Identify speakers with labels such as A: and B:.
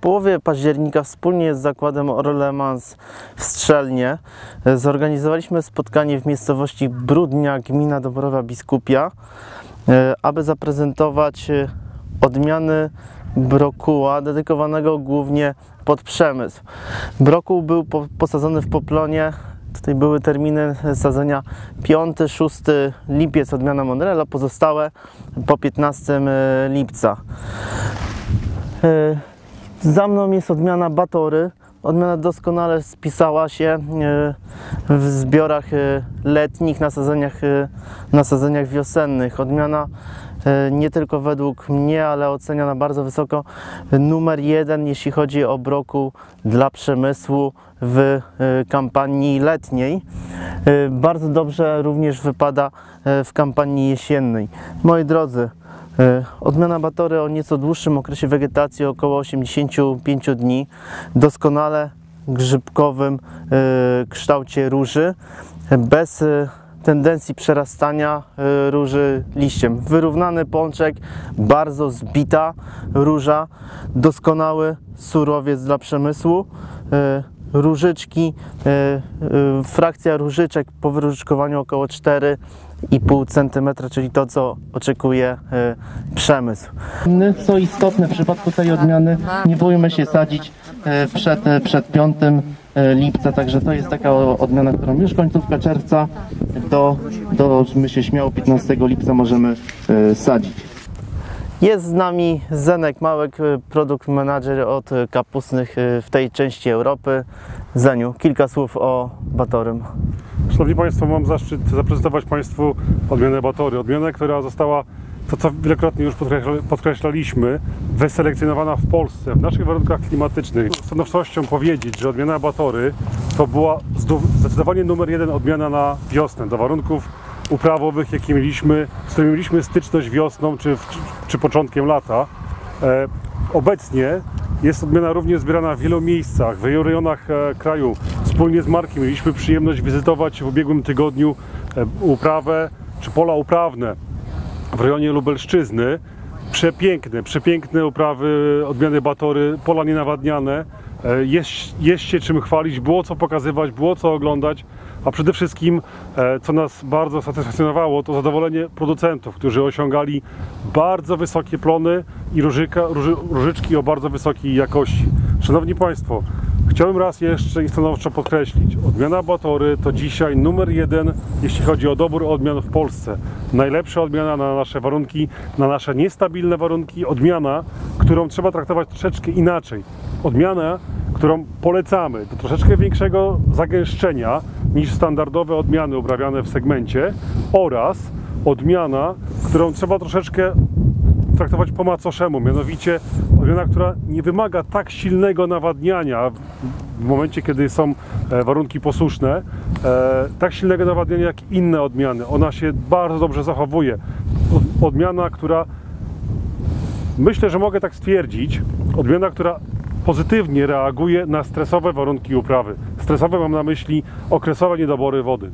A: połowie października wspólnie z zakładem Orlemans w Strzelnie e, zorganizowaliśmy spotkanie w miejscowości Brudnia, gmina Dobrowa Biskupia, e, aby zaprezentować e, odmiany brokuła dedykowanego głównie pod przemysł. Brokuł był po- posadzony w Poplonie. Tutaj były terminy sadzenia 5-6 lipiec odmiana Monrela, pozostałe po 15 lipca. Za mną jest odmiana Batory. Odmiana doskonale spisała się e, w zbiorach e, letnich, nasadzeniach, e, nasadzeniach wiosennych. Odmiana nie tylko według mnie, ale oceniana bardzo wysoko. Numer jeden, jeśli chodzi o broku dla przemysłu w kampanii letniej. Bardzo dobrze również wypada w kampanii jesiennej. Moi drodzy, Odmiana batory o nieco dłuższym okresie wegetacji, około 85 dni, doskonale grzybkowym e, kształcie róży, bez e, tendencji przerastania e, róży liściem. Wyrównany pączek, bardzo zbita róża, doskonały surowiec dla przemysłu. Różyczki, e, e, frakcja różyczek po wyróżyczkowaniu około 4,5 cm, czyli to, co oczekuje e, przemysł. Co istotne w przypadku tej odmiany, nie bójmy się sadzić przed, przed 5 e, lipca, także to jest taka odmiana, którą już końcówka czerwca do, do my się śmiało 15 lipca możemy sadzić. Jest z nami Zenek Małek, e, produkt manager od kapustnych e, w tej części Europy. Zeniu, kilka słów o Batorym.
B: Szanowni Państwo, mam zaszczyt zaprezentować Państwu odmianę Batory. Odmianę, która została, to co wielokrotnie już podkreśla- podkreślaliśmy, wyselekcjonowana w Polsce, w naszych warunkach klimatycznych. Z stanowczością powiedzieć, że odmiana Batory to była zdecydowanie numer jeden odmiana na wiosnę, do warunków uprawowych, jakie mieliśmy, z którymi mieliśmy styczność wiosną czy, czy, czy początkiem lata. E, obecnie jest odmiana również zbierana w wielu miejscach, w wielu rejonach e, kraju. Wspólnie z Markiem mieliśmy przyjemność wizytować w ubiegłym tygodniu e, uprawę czy pola uprawne w rejonie Lubelszczyzny. Przepiękne, przepiękne uprawy odmiany Batory, pola nienawadniane. Jest, jest się czym chwalić, było co pokazywać, było co oglądać, a przede wszystkim, e, co nas bardzo satysfakcjonowało, to zadowolenie producentów, którzy osiągali bardzo wysokie plony i różyka, róży, różyczki o bardzo wysokiej jakości. Szanowni Państwo, Chciałbym raz jeszcze i stanowczo podkreślić, odmiana Batory to dzisiaj numer jeden, jeśli chodzi o dobór odmian w Polsce. Najlepsza odmiana na nasze warunki, na nasze niestabilne warunki, odmiana, którą trzeba traktować troszeczkę inaczej. Odmiana, którą polecamy do troszeczkę większego zagęszczenia niż standardowe odmiany uprawiane w segmencie oraz odmiana, którą trzeba troszeczkę traktować po macoszemu, mianowicie odmiana, która nie wymaga tak silnego nawadniania w- momencie, kiedy są e, warunki posłuszne, e, tak silnego nawadniania jak inne odmiany. Ona się bardzo dobrze zachowuje. Od- Odmiana, która myślę, że mogę tak stwierdzić, odmiana, która pozytywnie reaguje na stresowe warunki uprawy. Stresowe mam na myśli okresowe niedobory wody.